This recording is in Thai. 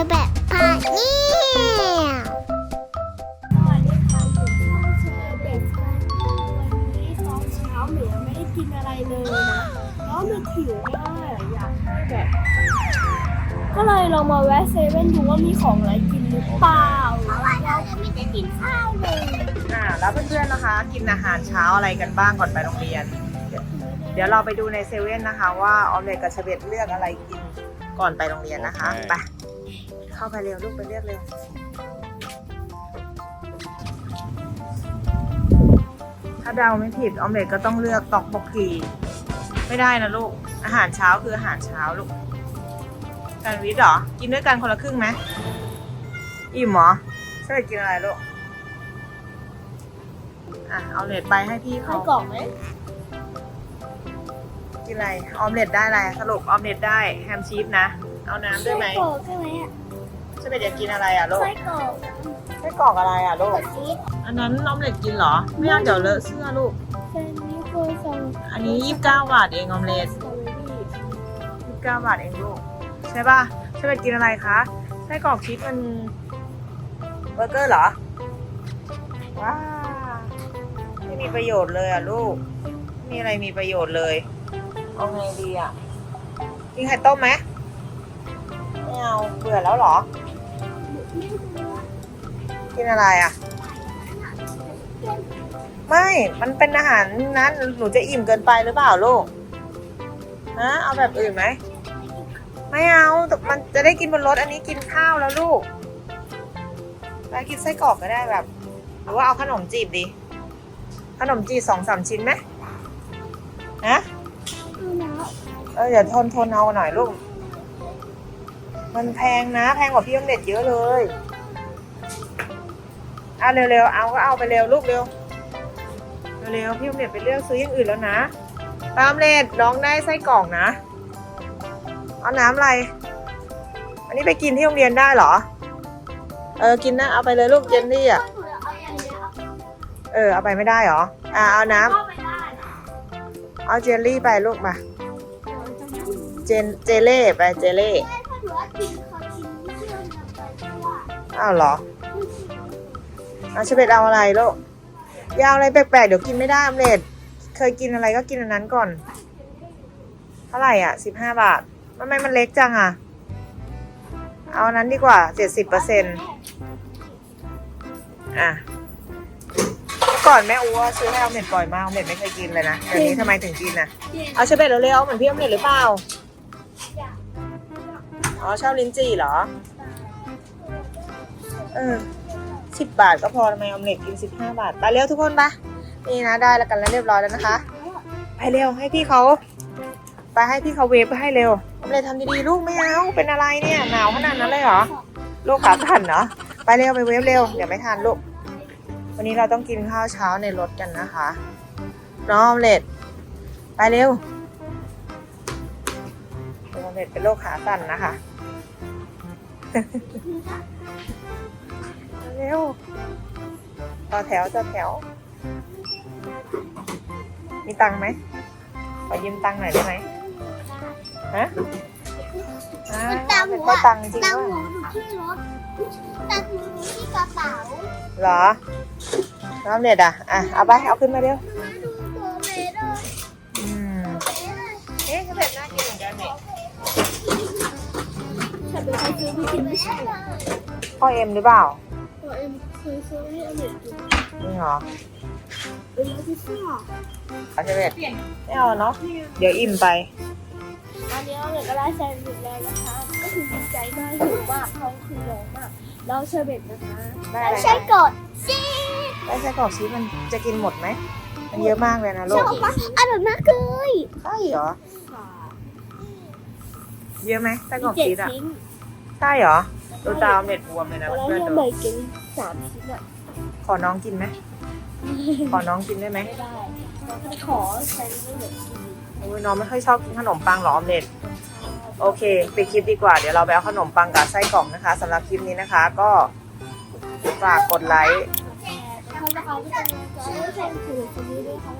อแบบพาเนี่ยสวัสดีค่ะอยู่ช่องเชอเบสค่ะวันนี้ตอนเช้าหนูยังไม่ได้กินอะไรเลยนะแล้วมันหิวมากอยากให้แบบ ก็เลยลองมาแวะเซเว่นดูว่ามีของอะไรกินหรือเปล่าเพราะว่าเราไม่ได้กินข้าวเลยอ่าแล้วเพื่อนๆนะคะ กินอาหารเช้าอะไรกันบ้างก่อนไปโรงเรียน เดี๋ยวเดี๋ยวเราไปดูในเซเว่นนะคะ ว่าออมเล็ตกับเชเบตเลือกอะไรกิน ก่อนไปโรงเรียนนะคะ โอเค ไป เข้าไปเร็วลูกไปเลือกเร็ว ถ้าเดาไม่ผิดออมเล็ตก็ต้องเลือกตอกบกกีไม่ได้นะลูก อาหารเช้าคืออาหารเช้าลูกกันวิทย์เหรอ กินด้วยกันคนละครึ่งไหมอิ่มเหรอเชเบตกินอะไรลูก อะเอาเลดไปให้พี่ใครเขา กล่องไหม กินอะไร ออมเล็ตได้อะไร สรุปออมเล็ตได้แฮมชีสนะ เอาน้ำด้วยไหมไส้กรอกใช่ไหมอะจะเป็นอยากกินอะไรอะลูกไส้กรอกไส้กรอกอะไรอะลูกชีสอันนั้นออมเล็ตกินเหรอ ไม่เอาเดี๋ยวเลอะเสื้อลูกเส้นนี้คือทรงอันนี้ยี่สิบเก้าบาทเองออมเล็ตสตรอเบอรี่ยี่สิบเก้าบาทเองลูก ใช่ป่ะใช่เป็นกินอะไรคะไส้กรอกชีสมันเบอร์เกอร์เหรอ ว้าวไม่มีประโยชน์เลยอะลูกไม่มีอะไรมีประโยชน์เลย เอาไงดีอะกินไข่ต้มไหมไม่เอาเบื่อแล้วเหรอ กินอะไรอะ ไม่ มันเป็นอาหารนั้นหนูจะอิ่มเกินไปหรือเปล่าลูกฮะเอาแบบอื่นไหม ไม่เอาแต่มันจะได้กินบนรถอันนี้กินข้าวแล้วลูกไปกินไส้กรอกก็ได้แบบ หรือว่าเอาขนมจีบดี ขนมจีบสองสามชิ้นไหมฮะ ออเดี๋ยวทนทนเอาหน่อยลูก มันแพงนะ แพงกว่าพี่อมเด็ดเยอะเลยเอาเร็วๆ เอาก็เอาไปเร็วลูกเร็ว เร็วๆ พี่อมเด็ดไปเลือกซื้ออย่างอื่นแล้วนะ ตามเลดน้องได้ไส้กรอกนะ เอาน้ำอะไร อันนี้ไปกินที่โรงเรียนได้เหรอ เออ กินนะ เอาไปเลยลูกเจนนี่อะ เออ เอาไปไม่ได้เหรอ อ่าเอาน้ำ เอาเจลลี่ไปลูกมา จนเจเล่ไปเจเล่ถ้าหนูว่ากินขอกินเชื่อมไปเพราะว่าอ้าวเหรอเอาชเบตเอาอะไรลูกอยาวอะไรแปลกๆเดี๋ยวกินไม่ได้อมเล็ดเคยกินอะไรก็กินอันนั้นก่อน เท่าไหร่อะสิบห้าบาททำไมมันเล็กจังอะ เอาอันนั้นดีกว่าเจ็ดสิบเปอร์เซ็นต์อะเมื่อก่อนแม่อูว่าซื้อให้ออมเล็ดบ่อยมากอมเล็ดไม่เคยกินเลยนะเดี๋ยวนี้ทำไมถึงกินอะ เอาชเบตเร็วๆเหมือนพี่ออมเล็ดหรือเปล่า อ๋อชอบลิ้นจี่เหรอ เออสิบบาทก็พอทำไมออมเล็ตกินสิบห้าบาท ไปเร็วทุกคนปะนี่นะได้แล้วกันแล้วเรียบร้อยแล้วนะคะ ไปเร็วให้พี่เขาไปให้พี่เขาเวฟให้เร็วออมเล็ตทำดีๆลูกไม่เอาเป็นอะไรเนี่ยหนาวขนาดนั้นเลยเหรอลูกขาสั่นเหรอไปเร็วไปเวฟเร็วเดี๋ยวไม่ทันลูกวันนี้เราต้องกินข้าวเช้าในรถกันนะคะน้องออมเล็ตไปเร็วออมเล็ตเป็นโรคขาสั่นนะคะ เร็วต่อแถวต่อแถว มีตังค์ไหมขอยืมตังค์หน่อยได้ไหมฮะอ่าตังหเป็นูนข้ออะตังค์จริงตังว่าหนูอยู่ที่รถตังหนูอยู่ที่กระเป๋าเหรอน้ำเด็ดอะ อะ เอาไป เอาขึ้นมาเร็วมาดูตัว ฉันเป็นใครซื้อไม่กินไม่ใช่เหรอพ่อเอ็มหรือเปล่าตัวเอ็มเคยซื้อให้อเมริกินจริงเหรอเป็นร้านพิซซ่าเอาเชเวตไม่เอาเนาะเดี๋ยวอิ่มไปอันนี้อเมริกก็ได้แซนด์วิชแล้วนะคะ ก็คือดีใจมากหิวมากท้องคือร้องมากเราเชอร์เบตนะคะได้อะไรใช่กดซีได้ไส้กรอกชีสมันจะกินหมดไหมมันเยอะมากเลยนะลูชกอบมากอร่อยมากเลยใช่เหรอค่ะเยอะไหมไส้กรอกเจ็ดชีสอะชิ้น ใช่เหรอดูตามเน็ตบวมเลยนะแล้วเพื่อนที่ดูอเมริกินสามชิ้นอะขอน้องกินไหมขอน้องกินได้ไหมไม่ได้เราต้องขอแซนด์วิชเหลือกินโอ้ยน้องไม่ค่อยชอบกินขนมปังหรอออมเล็ตโอเคปิดคลิปดีกว่าเดี๋ยวเราไปเอาขนมปังกับไส้กรอกนะคะสำหรับคลิปนี้นะคะ ก็ฝากกดไลค์แต่ถ้าราคาไม่ตรงกันก็ให้แซนด์วิชถือตรงนี้ด้วยค่ะ